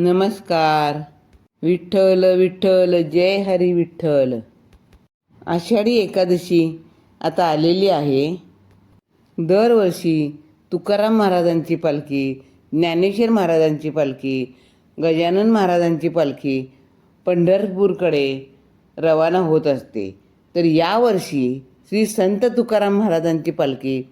नमस्कार. विठ्ठल विठ्ठल जय हरी विठ्ठल. आषाढी एकादशी आता आलेली आहे. दरवर्षी तुकाराम महाराजांची पालखी ज्ञानेश्वर महाराजांची पालखी गजानन महाराजांची पालखी पंढरपूरकडे रवाना होत असते. तर यावर्षी श्री संत तुकाराम महाराजांची पालखी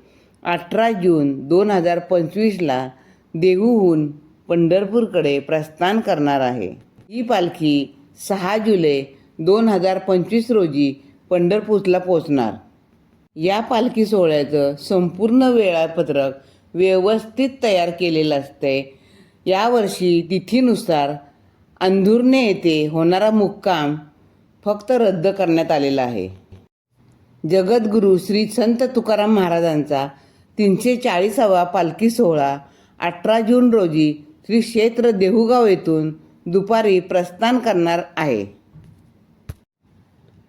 अठरा जून दोन हजार पंचवीसला देहूहून पंढरपूरकडे प्रस्थान करणार आहे. ही पालखी सहा जुलै दोन हजार पंचवीस रोजी पंढरपूरला पोचणार या पालखी सोहळ्याचं संपूर्ण वेळापत्रक व्यवस्थित तयार केलेलं असते. यावर्षी तिथीनुसार अंधुर्णे येथे होणारा मुक्काम फक्त रद्द करण्यात आलेला आहे. जगद्गुरू श्री संत तुकाराम महाराजांचा तीनशे चाळीसावा पालखी सोहळा अठरा जून रोजी श्री क्षेत्र देहुगाव येथून दुपारी प्रस्थान करणार आहे.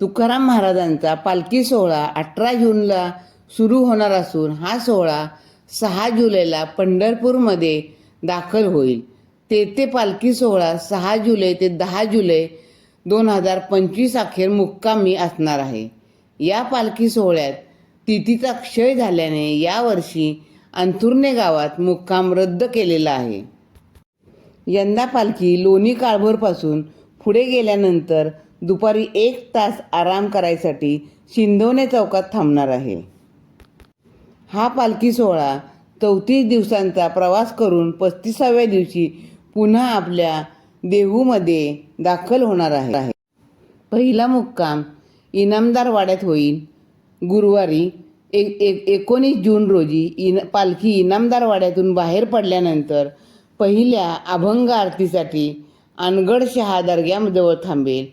तुकाराम महाराजांचा पालखी सोहळा अठरा जूनला सुरू होणार असून हा सोहळा सहा जुलैला पंढरपूरमध्ये दाखल होईल. तेथे पालखी सोहळा सहा जुलै ते दहा जुलै दोन हजार पंचवीस अखेर मुक्कामी असणार आहे. या पालखी सोहळ्यात तिथीचा क्षय झाल्याने यावर्षी अंथुर्णे गावात मुक्काम रद्द केलेला आहे. यंदा पालखी लोणी काळभोरपासून पुढे गेल्यानंतर दुपारी एक तास आराम करायसाठी शिंदवणे चौकात थांबणार आहे. हा पालखी सोहळा चौतीस दिवसांचा प्रवास करून पस्तीसाव्या दिवशी पुन्हा आपल्या देहूमध्ये दाखल होणार आहे. पहिला मुक्काम इनामदार वाड्यात होईल. गुरुवारी एक एक एकोणीस जून रोजी इन पालखी इनामदार वाड्यातून बाहेर पडल्यानंतर पहिल्या अभंग आरतीसाठी अनगड शहा दर्ग्याजवळ थांबेल.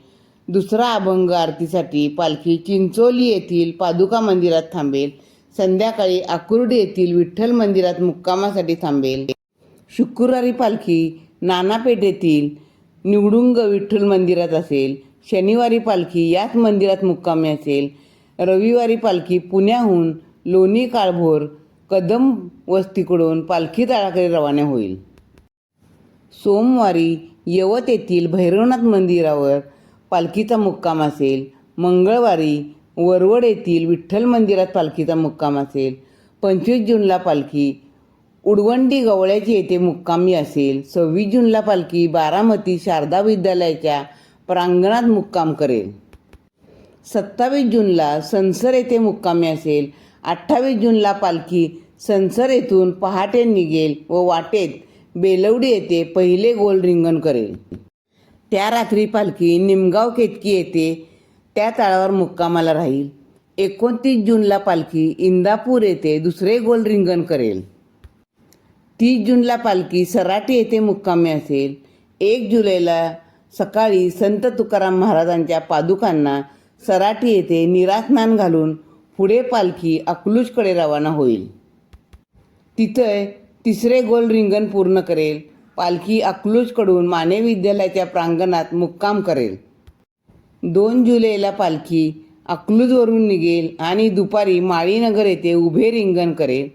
दुसरा अभंग आरतीसाठी पालखी चिंचोली येथील पादुका मंदिरात थांबेल. संध्याकाळी आकुर्डी येथील विठ्ठल मंदिरात मुक्कामासाठी थांबेल. शुक्रवारी पालखी नानापेठ येथील निवडुंग विठ्ठल मंदिरात असेल. शनिवारी पालखी याच मंदिरात मुक्कामी असेल. रविवारी पालखी पुण्याहून लोणी काळभोर कदम वस्तीकडून पालखी तळाकडे रवाना होईल. सोमवारी यवत येथील भैरवनाथ मंदिरावर पालखीचा मुक्काम असेल. मंगळवारी वरवड येथील विठ्ठल मंदिरात पालखीचा मुक्काम असेल. पंचवीस जूनला पालखी उडवंडी गवळ्याची येथे मुक्कामी असेल. सव्वीस जूनला पालखी बारामती शारदा विद्यालयाच्या प्रांगणात मुक्काम करेल. सत्तावीस जूनला संसर येथे मुक्कामी असेल. अठ्ठावीस जूनला पालखी संसर येथून पहाटे निघेल व वाटेत बेलवडी येथे पहिले गोल रिंगण करेल. त्या रात्री पालखी निमगाव केतकी येथे त्या तळावर मुक्कामाला राहील. एकोणतीस जूनला पालखी इंदापूर येथे दुसरे गोल रिंगण करेल. तीस जूनला पालखी सराटी येथे मुक्कामी असेल. एक जुलैला सकाळी संत तुकाराम महाराजांच्या पादुकांना सराटी येथे निरास्नान घालून पुढे पालखी अकलूजकडे रवाना होईल. तिथे तिसरे गोल रिंगण पूर्ण करेल. पालखी अकलूजकडून माने विद्यालयाच्या प्रांगणात मुक्काम करेल. दोन जुलैला पालखी अकलूजवरून निघेल आणि दुपारी माळीनगर येथे उभे रिंगण करेल.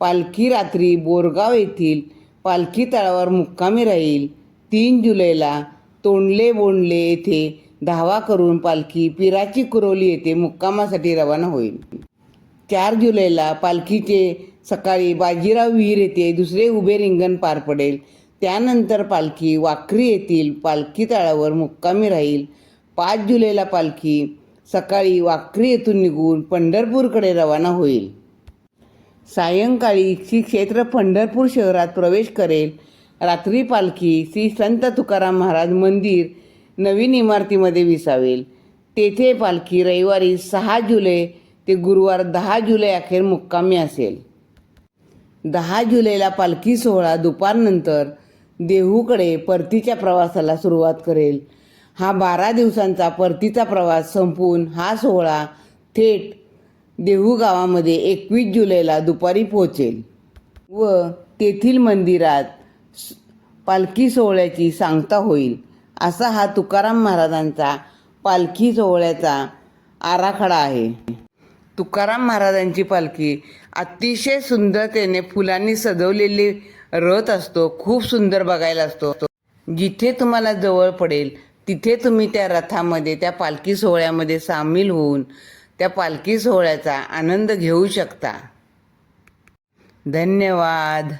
पालखी रात्री बोरगाव येथील पालखी तळावर मुक्कामी राहील. तीन जुलैला तोंडले बोंडले येथे धावा करून पालखी पिराची कुरोली येथे मुक्कामासाठी रवाना होईल. चार जुलैला पालखीचे सकाळी बाजीराव विहीर येथे दुसरे उभे रिंगण पार पडेल. त्यानंतर पालखी वाकरी येथील पालखी तळावर मुक्कामी राहील. पाच जुलैला पालखी सकाळी वाखरी येथून निघून पंढरपूरकडे रवाना होईल. सायंकाळी श्री क्षेत्र पंढरपूर शहरात प्रवेश करेल. रात्री पालखी श्री संत तुकाराम महाराज मंदिर नवीन इमारतीमध्ये विसावेल. तेथे पालखी रविवारी सहा जुलै ते गुरुवार दहा जुलै अखेर मुक्कामी असेल. दहा जुलैला पालखी सोहळा दुपारनंतर देहूकडे परतीच्या प्रवासाला सुरुवात करेल. हा बारा दिवसांचा परतीचा प्रवास संपवून हा सोहळा थेट देहू गावामध्ये एकवीस जुलैला दुपारी पोहोचेल व तेथील मंदिरात पालखी सोहळ्याची सांगता होईल असा हा तुकाराम महाराजांचा पालखी सोहळ्याचा आराखडा आहे. तुकाराम महाराजांची पालखी अतिशय सुंदरतेने फुलांनी सजवलेली रथ असतो खूप सुंदर बघायला असतो. जिथे तुम्हाला जवळ पडेल तिथे तुम्ही त्या रथामध्ये त्या पालखी सोहळ्यामध्ये सामील होऊन त्या पालखी सोहळ्याचा आनंद घेऊ शकता. धन्यवाद.